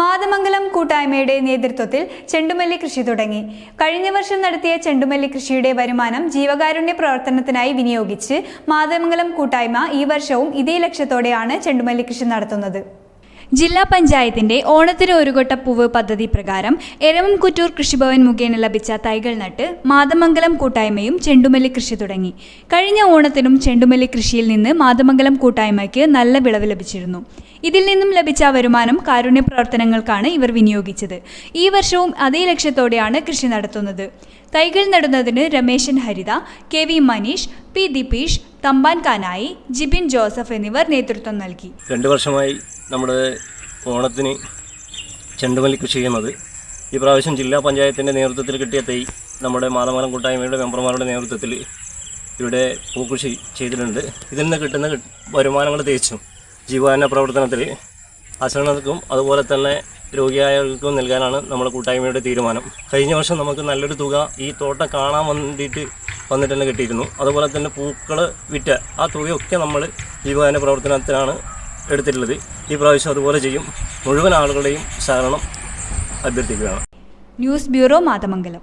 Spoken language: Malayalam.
മാതമംഗലം കൂട്ടായ്മയുടെ നേതൃത്വത്തിൽ ചെണ്ടുമല്ലി കൃഷി തുടങ്ങി. കഴിഞ്ഞ വർഷം നടത്തിയ ചെണ്ടുമല്ലി കൃഷിയുടെ വരുമാനം ജീവകാരുണ്യ പ്രവർത്തനത്തിനായി വിനിയോഗിച്ച് മാതമംഗലം കൂട്ടായ്മ ഈ വർഷവും ഇതേ ലക്ഷ്യത്തോടെയാണ് ചെണ്ടുമല്ലി കൃഷി നടത്തുന്നത്. ജില്ലാ പഞ്ചായത്തിന്റെ ഓണത്തിന് ഒരു പൂവ് പദ്ധതി പ്രകാരം എരമംകുറ്റൂർ കൃഷിഭവൻ മുഖേന ലഭിച്ച തൈകൾ നട്ട് മാതമംഗലം കൂട്ടായ്മയും ചെണ്ടുമല്ലി കൃഷി തുടങ്ങി. കഴിഞ്ഞ ഓണത്തിനും ചെണ്ടുമല്ലി കൃഷിയിൽ നിന്ന് മാതമംഗലം കൂട്ടായ്മയ്ക്ക് നല്ല വിളവ് ലഭിച്ചിരുന്നു. ഇതിൽ നിന്നും ലഭിച്ച വരുമാനം കാരുണ്യ പ്രവർത്തനങ്ങൾക്കാണ് ഇവർ വിനിയോഗിച്ചത്. ഈ വർഷവും അതേ ലക്ഷ്യത്തോടെയാണ് കൃഷി നടത്തുന്നത്. തൈകൾ നടുന്നതിന് Rameshan Haritha K V Maneesh P Dipeesh Thampan Kanayi Jibin Joseph എന്നിവർ നേതൃത്വം നൽകി. രണ്ട് വർഷമായി നമ്മുടെ ഓണത്തിന് ചെണ്ടുമല്ലി കൃഷി ചെയ്യുന്നത്. ഈ പ്രാവശ്യം ജില്ലാ പഞ്ചായത്തിന്റെ നേതൃത്വത്തിൽ കിട്ടിയ തൈ നമ്മുടെ മാതമംഗലം കൂട്ടായ്മയുടെ മെമ്പർമാരുടെ നേതൃത്വത്തിൽ ഇവിടെ പൂക്കൃഷി ചെയ്തിട്ടുണ്ട്. ഇതിൽ നിന്ന് കിട്ടുന്ന വരുമാനങ്ങൾ തേച്ചും ജീവകാരുണ്യ പ്രവർത്തനത്തിൽ അശരണർക്കും അതുപോലെ തന്നെ രോഗിയായവർക്കും നൽകാനാണ് നമ്മുടെ കൂട്ടായ്മയുടെ തീരുമാനം. കഴിഞ്ഞ വർഷം നമുക്ക് നല്ലൊരു തുക ഈ തോട്ടം കാണാൻ വേണ്ടിയിട്ട് വന്നിട്ട് തന്നെ കിട്ടിയിരുന്നു. അതുപോലെ തന്നെ പൂക്കൾ വിറ്റ ആ തുകയൊക്കെ നമ്മൾ ജീവകാരുണ്യ പ്രവർത്തനത്തിനാണ് എടുത്തിട്ടുള്ളത്. ഈ പ്രാവശ്യം അതുപോലെ ചെയ്യും. മുഴുവൻ ആളുകളുടെയും സഹകരണം അഭ്യർത്ഥിക്കുകയാണ്. News bureau Mathamangalam.